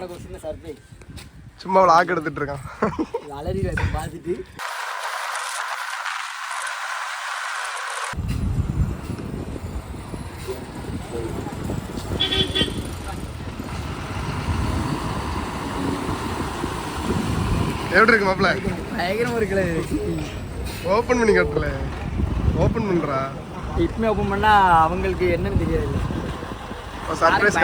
உனக்கு ஒரு சின்ன சர்ப்ரைஸ் சும்மா விளாக் எடுத்துட்டு இருக்கான். அலறி பார்த்துட்டு. எப்படி இருக்கு மாப்பிள்ள? பயங்கரமா இருக்குல்ல. ஓப்பன் பண்ணி கட்டல ஓப்பன் பண்றா? இப்பமே ஓப்பன் பண்ணா அவங்களுக்கு என்னன்னு தெரியாது. சர்ப்ரைஸ்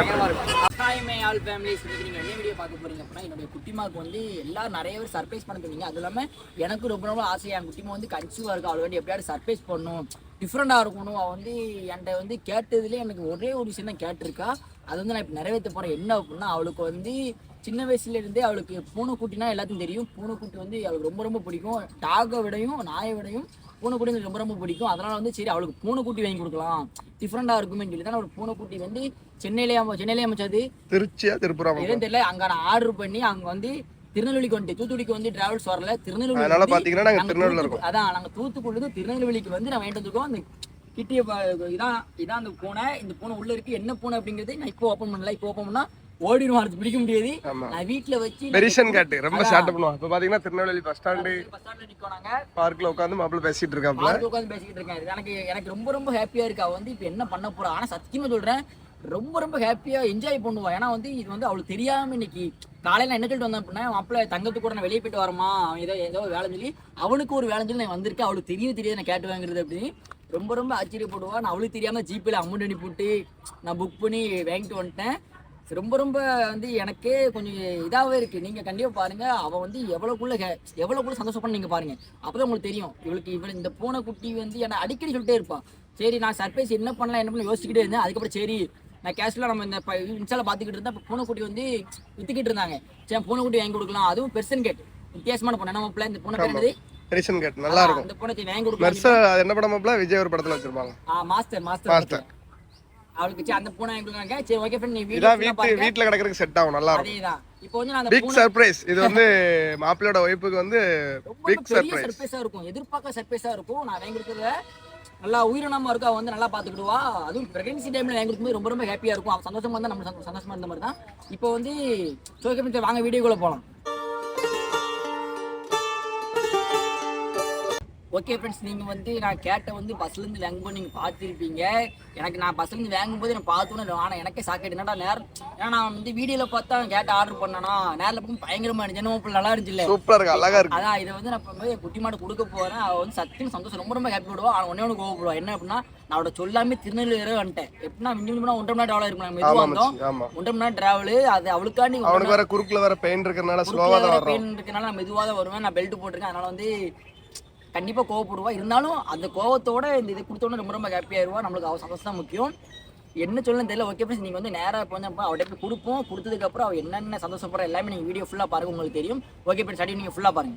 ஆல் ஃபேமிலிஸ் இன்னைக்கு நீங்க என்ன வீடியோ பார்க்க போறீங்க அப்படின்னா என்னுடைய குட்டிமாக்கு வந்து எல்லாரும் நிறைய பேர் சர்ப்ரைஸ் பண்ண சொன்னீங்க அது இல்லாம எனக்கு ரொம்ப ரொம்ப ஆசையா என் குட்டிமா வந்து கன்சீவா இருக்கா அவள் வேண்டி எப்படியாவது சர்ப்ரைஸ் பண்ணணும் டிஃப்ரெண்டா இருக்கணும். அவள் வந்து என்கிட்ட வந்து கேட்டதுலேயே எனக்கு ஒரே ஒரு விஷயம் தான் கேட்டிருக்கா. அது வந்து நான் இப்போ நிறைவேற்ற போறேன். என்ன அப்படின்னா அவளுக்கு வந்து சின்ன வயசுல இருந்தே அவளுக்கு பூனைக்குட்டினா எல்லாத்தையும் தெரியும். பூனைக்குட்டி வந்து அவளுக்கு ரொம்ப ரொம்ப பிடிக்கும். டாகை விடையும் நாயை விடையும் பூனைக்குட்டி எனக்கு ரொம்ப ரொம்ப பிடிக்கும். அதனால வந்து சரி அவளுக்கு பூனைக்குட்டி வாங்கி கொடுக்கலாம். டிஃப்ரெண்டா இருக்குமே சொல்லி தான் அவளுக்கு பூனைக்குட்டி வந்து சென்னையிலே சென்னையிலே அமைச்சது. திருச்சியா திருப்புரம் எதுவும் தெரியல. அங்க நான் ஆர்டர் பண்ணி அங்க வந்து திருநெல்வேலிக்கு வந்துட்டு தூத்துக்குடிக்கு வந்து டிராவல்ஸ் வரல. திருநெல்வேலி அதனால பாத்தீங்கன்னா நாங்க திருநெல்வேலியில அதான் நாங்க தூத்துக்குடில இருந்து திருநெல்வேலிக்கு வந்து நான் வாங்கிட்டு வந்திருக்கோம். அந்த கிட்டிய இதான் இதான் அந்த பூனை. இந்த பூனை உள்ள இருக்கு. என்ன பூனை அப்படிங்கிறது நான் இப்போ ஓப்பன் பண்ணல. இப்போ ஓப்பன் பண்ணா ஓடிடும் அது பிடிக்க முடியாது. நான் வீட்ல வச்சு பெரிசன் காட்டு ரொம்ப ஷார்ட் பண்ணுவான் இப்போ பாத்தீங்கன்னா திருநெல்வேலி பஸ் ஸ்டாண்டு பஸ் ஸ்டாண்ட்ல நிக்கோம் நாங்க. பார்க்ல உட்காந்து மாப்பிள்ள பேசிட்டு இருக்காப்ல உட்காந்து பேசிக்கிட்டு இருக்கேன் இது எனக்கு எனக்கு ரொம்ப ரொம்ப ஹாப்பியா இருக்கு. அவ வந்து இப்போ என்ன பண்ண போறா? ஆனா சத்தியமா சொல்றேன் ரொம்ப ரொம்ப ஹாப்பியா என்ஜாய் பண்ணுவா. ஏன்னா வந்து இது வந்து அவளுக்கு தெரியாம இன்னைக்கு காலையில என்ன சொல்லிட்டு வந்தேன் அப்படின்னா மாப்பிள்ள தங்கத்து கூட நான் வெளியே போயிட்டு வரமா? அவன் ஏதோ ஏதோ வேலை சொல்லி அவனுக்கு ஒரு வேலை சொல்லி நான் வந்திருக்கேன். அவளுக்கு தெரியும் தெரியாது நான் கேட்டு வாங்குறது அப்படின்னு. ரொம்ப ரொம்ப ஆச்சரியப்படுவா. நான் அவளுக்கு தெரியாம ஜிபேல அமௌண்ட் அனுப்பிவிட்டு நான் புக் பண்ணி வாங்கிட்டு வந்துட்டேன். ரொம்ப ரொம்ப வந்து எனக்கே கொஞ்சம் இதாகவே இருக்கு. நீங்க கண்டிப்பா பாருங்க அவ வந்து எவ்வளவுக்குள்ள ஹே- எவ்வளவுக்குள்ள சந்தோஷப்பட நீங்க பாருங்க. அப்பதான் உங்களுக்கு தெரியும். இவளுக்கு இவள் இந்த பூனை குட்டி வந்து என்ன அடிக்கடி சொல்லிட்டே இருப்பான் சரி நான் சர்ப்ரைஸ் என்ன பண்ணலாம் என்ன பண்ணலாம் யோசிச்சுக்கிட்டே இருந்தேன். அதுக்கப்புறம் சரி நான் கேஷ்ல நம்ம இந்த இன்ஸ்டால பாத்துக்கிட்டு இருந்தா இப்ப பூனைக்குட்டி வந்து வித்துக்கிட்டு இருந்தாங்க. சரி பூனைக்குட்டி வாங்கி கொடுக்கலாம். அதுவும் பெர்சன் கேட் வித்தியாசமான பொண்ணு நம்ம பிள்ளை இந்த பூனை என்னது? பெரிசன் காட்டு நல்லா இருக்கும். அந்த பூனை வாங்கி கொடுக்கலாம். என்ன படம் விஜய் ஒரு படத்துல வச்சிருப்பாங்க. Master master Master. அவளுக்கு சரி அந்த பூனை கொடுக்குறாங்க சரி ஓகே ஃப்ரெண்ட் நீ வீடியோ வீட்டு வீட்டுல கிடக்குறதுக்கு செட் ஆகும் நல்லா இருக்கும். அதேதான். இப்போ வந்து நான் அந்த பிக் சர்ப்ரைஸ் இது வந்து மாப்பிள்ளையோட ஒய்ஃபுக்கு வந்து பிக் சர்ப்ரைஸ் சர்ப்ரைஸா இருக்கும். எதிர்பார்க்க சர்ப்ரைஸா இருக்கும். நான் கொடுக்கறத நல்லா உயிரினமா இருக்கா அவ வந்து நல்லா பாத்துக்கிடுவா அதுவும் பிரெக்னன்சி டைம்ல கொடுக்கும்போது ரொம்ப ரொம்ப ஹாப்பியா இருக்கும். அவன் சந்தோஷமா இருந்தா நம்ம சந்தோ- சந்தோஷமா இருந்த மாதிரி தான் இப்போ வந்து சோகே வாங்க வீடியோக்குள்ள போலாம். ஓகே ஃப்ரெண்ட்ஸ் நீங்கள் வந்து நான் கேட்ட வந்து பஸ்லேருந்து வாங்கும்போது நீங்கள் பார்த்துருப்பீங்க. எனக்கு நான் பஸ்லேருந்து வாங்கும்போது நான் பார்த்தோன்னே ஆனால் எனக்கே சாக்கெட் என்னடா நேரம் ஏன்னா நான் வந்து வீடியோவில் பார்த்தா கேட்ட ஆர்டர் பண்ணனா நேரில் போகும் பயங்கரமாக இருந்துச்சு. என்ன நல்லா இருந்துச்சுல்ல சூப்பரா இருக்கு அழகா இருக்கு. அதான் இதை வந்து நான் என் குட்டி மாடு கொடுக்க போறேன். அவ வந்து சத்தியம் சந்தோஷம் ரொம்ப ரொம்ப ஹாப்பி விடுவா அவன் ஒன்னே ஒன்று கோவப்படுவா. என்ன அப்படின்னா நான் அவட சொல்லாமே திருநெல்வேலி வந்துட்டேன். எப்படின்னா மிஞ்சி மிஞ்சி ஒன்றரை மணி நேரம் டிராவல் இருக்கும் ஆமா வந்தோம். ஒன்றரை மணி நேரம் டிராவல் அது அவளுக்காண்டி அவனுக்கு வேற குறுக்குல வேற பெயின் இருக்கறனால ஸ்லோவா தான் பெயின் இருக்கனால நான் மெதுவாக தான் வருவேன். நான் பெல்ட் போட்டிருக்கேன். அதனால வந்து கண்டிப்பா கோவப்படுவா. இருந்தாலும் அந்த கோவத்தோட இந்த இது கொடுத்தோன்னே ரொம்ப ரொம்ப ஹாப்பி ஆயிருவா. நம்மளுக்கு அவ சந்தோஷம் தான் முக்கியம். என்ன சொல்லணும் தெரியல. ஓகே ஃப்ரெண்ட்ஸ் நீங்கள் வந்து நேராக இப்போ வந்து அவட்ட போய் கொடுப்போம். கொடுத்ததுக்கப்புறம் அவள் என்னென்ன சந்தோஷப்படுற எல்லாமே நீங்கள் வீடியோ ஃபுல்லாக பாருங்க. உங்களுக்கு தெரியும். ஓகே ஃப்ரெண்ட்ஸ் அடி நீங்கள் ஃபுல்லாக பாருங்க.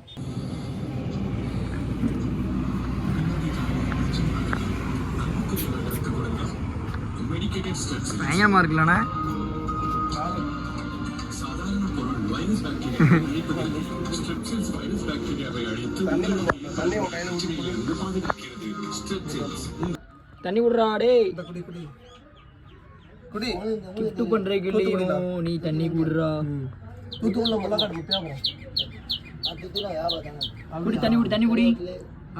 பயங்கரமாக இருக்குல்லண்ணா. தண்ணி உன் கையில ஊத்தி கொடு. தண்ணி விடுறா டேய். குடி குடி. குடி. கிஃப்ட் பண்ணுறதுக்கு இல்லையோ நீ தண்ணி குடுறா. தூத்துக்குள்ள முள்ளக்காடு முட்டையா குடி தண்ணி குடி தண்ணி குடி.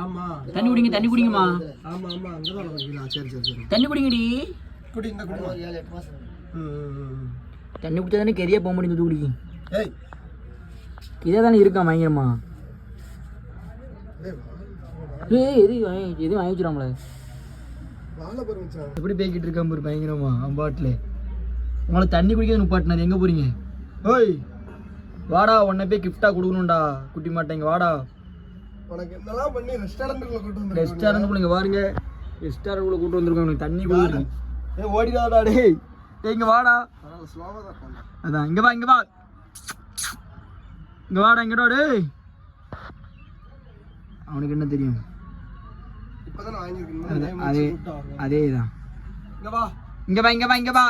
ஆமா. தண்ணி குடிங்க தண்ணி குடிங்கம்மா. ஆமா ஆமா. அங்கதான் வைக்கலாம் சரி சரி சரி. தண்ணி குடிங்கடி. குடி இந்த குடி தண்ணி குடிச்சா தானே கெரியா போக முடியும் தூத்துக்குடிக்கு? ஏய். இதே தானே இருக்கா பயங்கரமா? ஏய் எது வாங்கி- எதுவும் வாங்கி வச்சுடாமல வாழை பருவம் எப்படி பேக்கிட்டு இருக்கான் பாரு பயங்கரமா அவன் பாட்டில் உங்களை தண்ணி குடிக்கிறது நிப்பாட்டினாரு எங்கே போறீங்க? ஓய் வாடா உன்னை போய் கிஃப்டாக கொடுக்கணும்டா குட்டி மாட்டேங்க வாடா. உனக்கு பண்ணி ரெஸ்டாரண்ட்டுக்குள்ள கூட்டு வந்து ரெஸ்டாரண்ட் இங்கே பாருங்க ரெஸ்டாரண்ட் கூட்டு வந்திருக்கோம் உனக்கு தண்ணி கொடுக்குறேன் ஏ ஓடிடாடா டேய். டேய் இங்கே வாடா. அதான் இங்கே வா இங்கே வா. இங்கே வாடா இங்கடா டேய். அவனுக்கு என்ன தெரியும்? அது- அதே தான் இங்க வா. இங்க வா இங்க வா இங்க வா.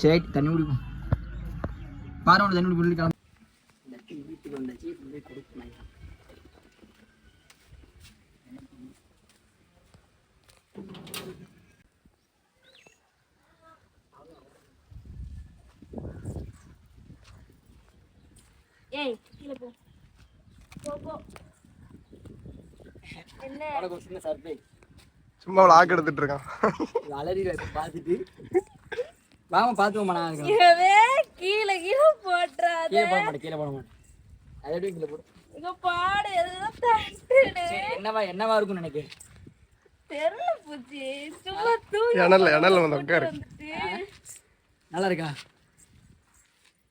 சரி தண்ணி குடிப்போம். பாரு உனக்கு தண்ணி குடி கிளம்ப. வீட்டுக்கு வந்தாச்சு கொடுக்கணும் ஏய் கீழே போ போ போ என்ன உனக்கு ஒரு சின்ன சர்ப்ரைஸ் சும்மா அவளை ஆக்கு எடுத்துட்டு இருக்கான். அலறியில பார்த்துட்டு. வாங்க பார்த்துவோமா நான் இருக்கேன் இவவே கீழே கீழே போட்டுறாத. கீழே போட மாட்டேன் கீழே போட மாட்டேன். அதை எப்படி கீழே போடு இங்க பாடு எதுவும் தட்டுடு சரி என்னவா என்னவா இருக்கும்னு நினைக்கிறேன் தெரியல பூச்சி சும்மா தூங்கி இணல்ல இணல்ல வந்து உட்காரு. நல்லா இருக்கா?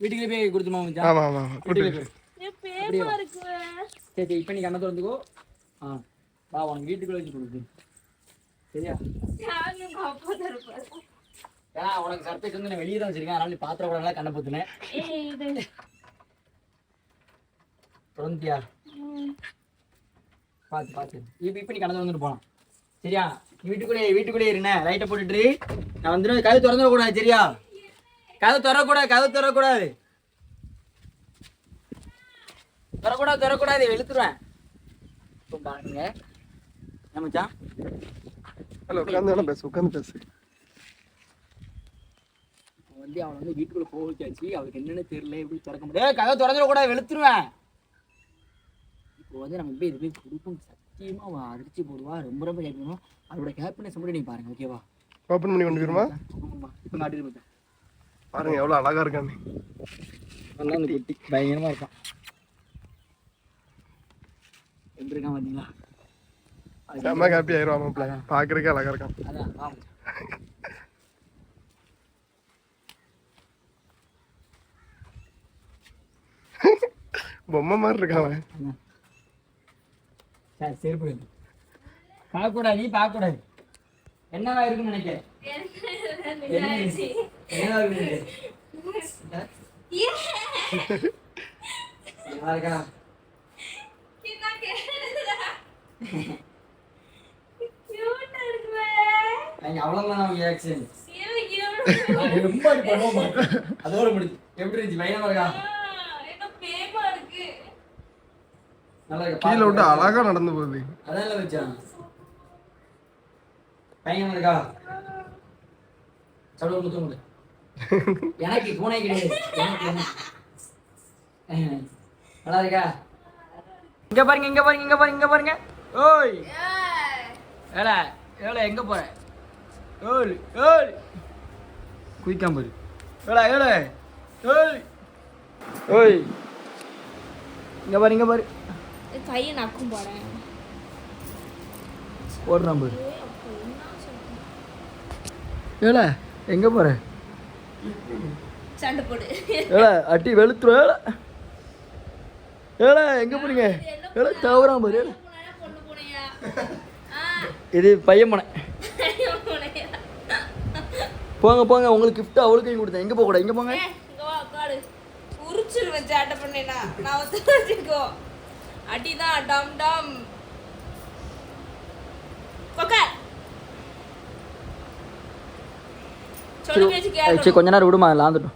வீட்டுக்குள்ளே போய் கொடுத்துமா மச்சான் ஆமா ஆமா வீட்டுக்குள்ளே போய். பேமா இருக்கு சரி சரி இப்போ நீ கண்ணை திறந்துக்கோ ஆ. வா உனக்கு வீட்டுக்குள்ளே வச்சு கொடுக்கு. சரியா? ஏன்னா உனக்கு சர்ப்ரைஸ் வந்து நான் வெளியே தான் வச்சிருக்கேன். அதனால நீ பாத்திரம் கூட கண்ணை பத்துனேன் ம். பார்த்து பார்த்து இப்போ இப்போ நீ கண்ணை திறந்துட்டு போகலாம் சரியா? நீ வீட்டுக்குள்ளே வீட்டுக்குள்ளே இருண்ணே லைட்டை போட்டுட்டு நான் வந்துடும் கதை திறந்துடக்கூடாது சரியா? கதை திறக்கூடாது கதை திறக்கூடாது திறக்கூடாது திறக்கூடாது வெளுத்துருவேன் இப்போ பாருங்க மச்சான்? ஹலோ உட்காந்து வேணா பேசு உட்காந்து பேசு. அவன் வந்து அவனை வந்து வீட்டுக்குள்ள போக வச்சாச்சு. அவளுக்கு என்னன்னு தெரியல எப்படி திறக்க முடியாது கதை திறந்துடக்கூடாது வெளுத்துருவேன். இப்போ வந்து நம்ம போய் இது போய் கொடுக்கும் சத்தியமா அவன் அதிர்ச்சி போடுவா. ரொம்ப ரொம்ப பண்ணுவோம் அவளோட ஹாப்பினஸ் மட்டும் பாருங்க ஓகேவா ஓப்பன் பண்ணி கொண்டு ஆமாம்மா இப்போ காட்டிட்டு பாருங்க எவ்வளவு அழகா இருக்கான்னு நல்லா இந்த குட்டி. பயங்கரமா இருக்கான். பாத்தீங்களா அது செம்ம ஹாப்பி ஆயிரும் மாப்பிள்ள. பாக்குறதுக்கே அழகா இருக்கான். மச்சான். பொம்மை மாதிரி இருக்கான். சரி செருப்பு பார்க்கக்கூடாது நீ பார்க்கக்கூடாது. என்னவா இருக்குன்னு நினைக்கிறேன்? என்ன இருக்கு? என்னவா இருக்குன்னு நினைக்கிறேன் நல்லா இருக்கா அங்க அவ்வளவுதான் ரொம்ப பண்ண மாட்டேன் அதோட முடிஞ்சு. எப்படி இருந்துச்சு? பயணமா இருக்கா. நல்லா இருக்கா. கீழே விட்டு அழகா நடந்து போகுது. அதான் இல்லை வச்சான் பயங்கரமா இருக்கா சடுவ முத்து முடு எனக்கு பூனை கிடையாது. நல்லா இருக்கா? இங்க பாருங்க இங்க பாருங்க இங்க பாருங்க இங்க பாருங்க. ஓய். ஏல ஏல எங்க போற? ஓய் ஓய் குயிக்காம பாரு ஏல ஏல ஓய் ஓய். இங்க பாரு இங்க பாரு. கையை நக்கும் போறேன். ஓடுறான் பாரு. ஏல எங்க போற? சண்டை போடு. ஏல அட்டி வெளுத்துரும் ஏல ஏல எங்க போறீங்க ஏல தவறான் பாரு இது பையன் மனை போங்க போங்க. உங்களுக்கு gift அவளுக்கு கொடுத்தேன். எங்க போக கூடாது எங்க போங்க? ஏய், இங்க வா உட்காரு உரிச்சிருவேன் சேட்டை பண்ணேனா நான் வந்து வச்சுக்கோ. அடிதான் டம் டம். சரி கொஞ்ச நேரம் விடுமா? லாந்துட்டோம்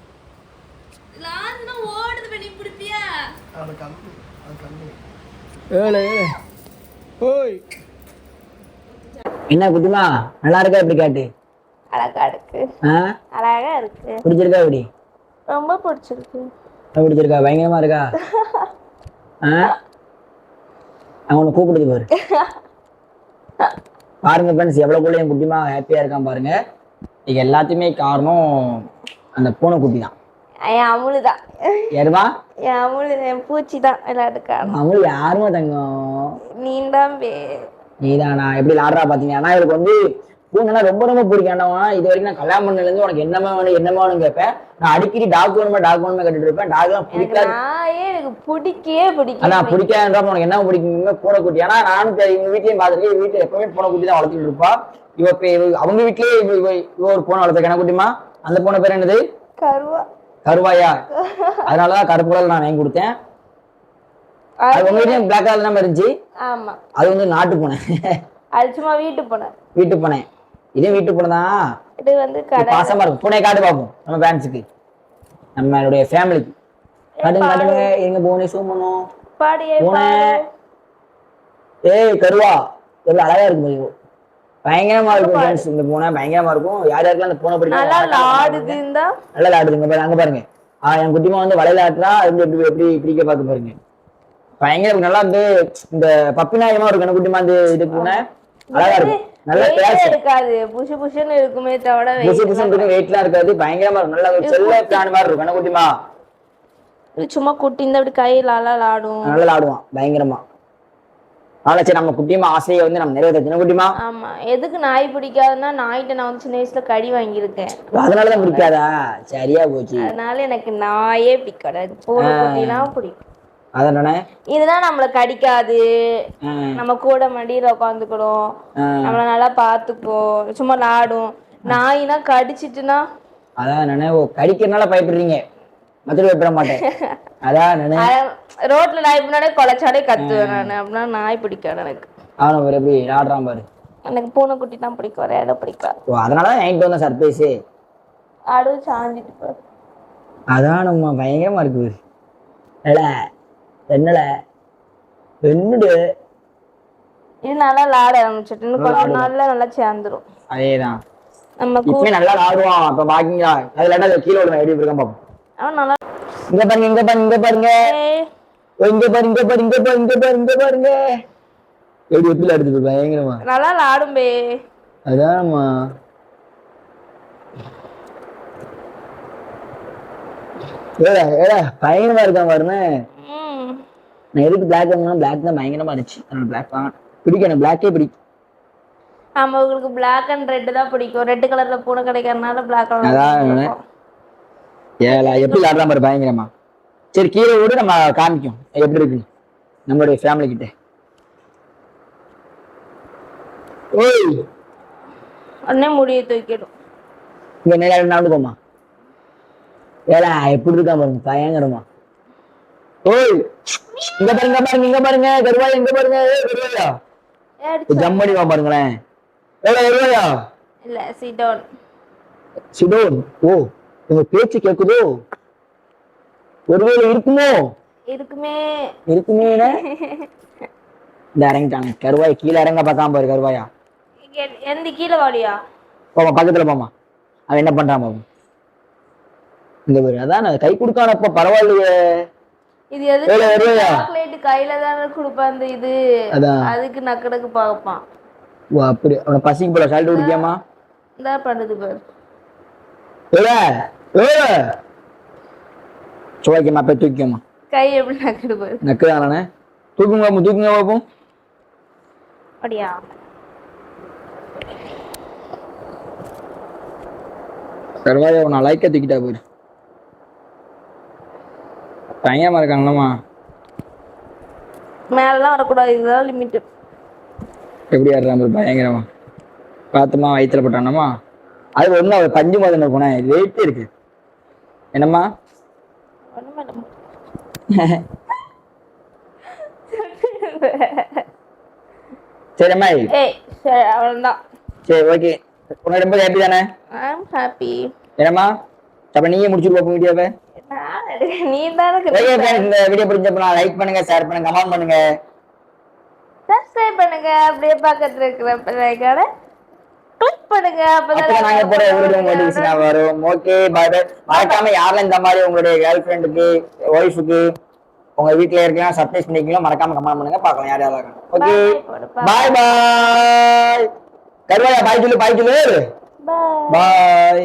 என்ன குட்டிமா நல்லா இருக்கா? இப்படி காட்டு? அழகா இருக்கு. அழகா இருக்கு. பிடிச்சிருக்கா இப்படி ரொம்ப பிடிச்சிருக்கு. பிடிச்சிருக்கா? பயங்கரமா இருக்கா? அவனை கூப்பிடுது பாரு. பாருங்க ஃப்ரெண்ட்ஸ் எவ்வளோக்குள்ள என் குட்டிமா ஹாப்பியா இருக்கான் பாருங்க. இது எல்லாத்தையுமே காரணம் அந்த பூனைக்குட்டி தான் என் அமுலுதான். யாருமா? என் அமுலு என் பூச்சி தான் விளையாட்டுக்காரன். அவங்களும் யாருமா தங்கம்? நீந்தான் பே. நீதானா? எப்படி விளாடுறா பாத்தீங்க ஆனா இவருக்கு வந்து பூனைனா ரொம்ப ரொம்ப பிடிக்கும் ஆனா இது வரைக்கும் நான் கல்யாணம் பண்ணதுல இருந்து உனக்கு என்னமா வேணும் என்னமா வேணும் கேட்பேன். நான் அடிக்கடி டாக் வேணுமா டாக் வேணுமா கேட்டுட்டு இருப்பேன். டாக் எல்லாம் பிடிக்காது. எனக்கு பிடிக்கவே பிடிக்கும் ஆனா பிடிக்காதுன்றப்ப உனக்கு என்ன பிடிக்குங்க பூனைக்குட்டி. ஆனா நானும் இவங்க வீட்லயும் பார்த்துருக்கேன் இவங்க வீட்டுல எப்பவுமே பூனைக்குட்டி தான் வளர்த்துட்டு இருப்பா. இவ அவங்க வீட்லயே இவ ஒரு பூனை வளர்த்துருக்கேன் என்ன குட்டிமா அந்த பூனை பேர் என்னது? கருவா. கருவாயா? அதனாலதான் கருப்புடல் நான் வாங்கி கொடுத்தேன். அது உங்க வீட்லயும் பிளாக் கலர் தான் இருந்துச்சு? ஆமா. அது வந்து நாட்டு பூனை. அது சும்மா வீட்டு போனேன் வீட்டு பூனை. இதே வீட்டு பூனை தான் இது வந்து பாசமா இருக்கும். பூனை காட்டு பார்ப்போம் நம்ம ஃபேன்ஸுக்கு நம்மளுடைய ஃபேமிலிக்கு காட்டுங்க காட்டுங்க. எங்க பூனை சூம் பண்ணும். பூனை. ஏய் கருவா. எவ்வளவு அழகா இருக்கு பாரு. பயங்கரமா இருக்கும் ஃப்ரெண்ட்ஸ் இந்த பூனை பயங்கரமா இருக்கும். யார் யாருக்கெல்லாம் அந்த பூனை பிடிக்கும்? நல்லா ஆடுது இருந்தா நல்லா ஆடுதுங்க அங்க பாருங்க. என் குட்டிமா வந்து வலையில ஆட்டுறா. அது எப்படி எப்படி பிடிக்க பார்த்து பாருங்க பயங்கர நல்லா வந்து இந்த பப்பி நாயமா இருக்கும் குட்டிமா வந்து இது பூனை. அழகா இருக்கும். நல்ல இருக்காது புஷு புஷுன்னு இருக்குமே தவிர weight புசு இருக்கும் வெயிட்லாம் இருக்காது. பயங்கரமா இருக்கும். நல்ல ஒரு செல்ல பிளான் மாதிரி இருக்கும். என்ன குட்டிமா? இது சும்மா குட்டி இந்த அப்படி அலால் ஆடும் நல்லா ஆடுவான் பயங்கரமா. அதனால சரி நம்ம குட்டிமா ஆசையை வந்து நம்ம நிறைவேற்ற குட்டிமா? ஆமா. எதுக்கு நாய் பிடிக்காதுன்னா நாய்கிட்ட நான் வந்து சின்ன வயசுல கடி வாங்கியிருக்கேன். அதனாலதான் பிடிக்காதா? சரியா போச்சு. அதனால எனக்கு நாயே பிடிக்காது. பூனை குட்டினா பிடிக்கும். அதனால இதுதான் நம்மள கடிக்காது. நம்ம கூட மடியில உட்காந்துக்கணும் நம்மள நல்லா பாத்துக்கும் சும்மா விளாடும். நாயினா கடிச்சிட்டுனா? அதான் நானே ஓ கடிக்கிறதுனால பயப்படுறீங்க. மற்றபடி பயப்பட மாட்டேன். அதான் நானே அஹ் ரோட்ல நாய் பின்னாடி கொலைச்சாடே கத்துவேன் நான். அப்படின்னா நாய் பிடிக்காது எனக்கு. அவனை ஒரு எப்படி ஆடுறான் பாரு. எனக்கு பூனைக்குட்டி தான் பிடிக்கும். வேற இடம் பிடிக்காது ஓ அதனால தான் என்கிட்ட வந்த சர்ப்ரைஸு ஆடு சாஞ்சிட்டு. அதான் நம்ம பயங்கரமா இருக்கு. பாரு. என்னல? என்னடு? இது நல்லா விளாட ஆரம்பிச்சிட்டு இன்னும் கொஞ்ச நாள்ல நல்லா சேர்ந்துரும். அதேதான். நம்ம கூ- இப்பவே நல்லா ஆடுவான் அப்ப பாக்கிங்களா? அதுல என்ன கீழே விடுவேன் எப்படி இருக்கான் பாப்போம். அவன் நல்லா இங்க பாருங்க இங்க பாருங்க இங்க பாருங்க. இங்க பாரு இங்க பாரு இங்க பாரு இங்க பாரு இங்க பாருங்க. எப்படி எப்படி பயங்கரமா. நல்லா பே. அதான்மா ஏடா ஏடா பயங்கரமா இருக்கான் ம். நான் எதுக்கு பிளாக் வாங்கினா பிளாக் தான் பயங்கரமா இருந்துச்சு. அதனால பிளாக் வாங்க பிடிக்கும் எனக்கு பிளாக்கே பிடிக்கும். ஆமா உங்களுக்கு பிளாக் அண்ட் ரெட் தான் பிடிக்கும். ரெட் கலர்ல பூனை கிடைக்கிறதுனால பிளாக் அதான் கலர் ஏலா எப்படி ஆடலாம் பாரு பயங்கரமா. சரி கீழே விட நம்ம காமிக்கும். எப்படி இருக்கு? நம்மளுடைய ஃபேமிலி கிட்ட. ஓய். உடனே முடிய தூக்கிடும். இங்க நடந்து போமா ஏலா எப்படி இருக்கா பாருங்க பயங்கரமா. ஓய் இங்க பாருங்க பாருங்க இங்க பாருங்க கருவாயா இங்க பாருங்க ஏய், கருவாயா. ஏ, ஜம்மடி வா பாருங்களேன். ஏடா கருவாயா. இல்ல சிடோன் சிடோன் ஓ உங்க பேச்சு கேக்குதோ? ஒருவேளை இருக்குமோ? இருக்குமே. இருக்குமே இந்த இறங்கிட்டாங்க. கருவாய் கீழே இறங்க பார்க்காம பாரு கருவாயா. எந்த கீழே வாடியா? போமா பக்கத்துல போமா அவன் என்ன பண்றான் பாப்போம் இந்த பாரு அதான் கை கொடுக்கானப்ப பரவாயில்லையே. இது எதுக்கு வருவாயா? சாக்லேட் கையில தானே கொடுப்பான் அந்த இது? அதுக்கு நக்கடக்கு பார்ப்பான் ஓ அப்படி. அவனை பசிக்கு போல சால்ட் குடிக்காமா இந்த பண்ணுது பாரு. ஏடா ஏடா சுவைக்கமா போய் தூக்கிக்கமா கை எப்படி நக்கடு பாரு? நக்குதானே தூக்குங்க பாப்போம், தூக்குங்க பாப்போம். அப்படியா? கருவாயை நான் லைக்க தூக்கிட்டா போயிரு பயங்கரமா இருக்காங்களம்மா. மேலலாம் வரக்கூடாது இதுதான் லிமிட் எப்படி ஆடுறான் பாரு பயங்கரமா. பார்த்துமா வயிற்றுல போட்டானம்மா அது ஒன்றும் அவர் பஞ்சு மாதிரி போனேன் வெயிட்டே இருக்கு. என்னம்மா. சரிம்மா சரி அவ்வளவுதான். சரி ஓகே உனக்கு ரொம்ப ஹாப்பி தானே? ஐ அம் ஹாப்பி என்னம்மா? அப்ப நீயே முடிச்சுட்டு பார்ப்போம் வீடியோவை ஓகே ஃப்ரெண்ட்ஸ் இந்த வீடியோ பிடிச்சப்ப நான் லைக் பண்ணுங்க ஷேர் பண்ணுங்க கமெண்ட் பண்ணுங்க. சப்ஸ்கிரைப் பண்ணுங்க அப்படியே பக்கத்துல இருக்கிற பெல்லைக்கான கிளிக் பண்ணுங்க அப்பதான் நாங்க போற நோட்டிபிகேஷன் வரும். ஓகே பை பை மறக்காம யாரெல்லாம் இந்த மாதிரி உங்களுடைய கேர்ள் ஃப்ரெண்டுக்கு ஒய்ஃபுக்கு உங்க வீட்ல இருக்கலாம் சர்ப்ரைஸ் பண்ணிக்கலாம் மறக்காம கமெண்ட் பண்ணுங்க பார்க்கலாம் யார் யாரெல்லாம் ஓகே பாய் பாய் கருவாயா பாய் சொல்லு பாய் சொல்லு. பாய் பாய்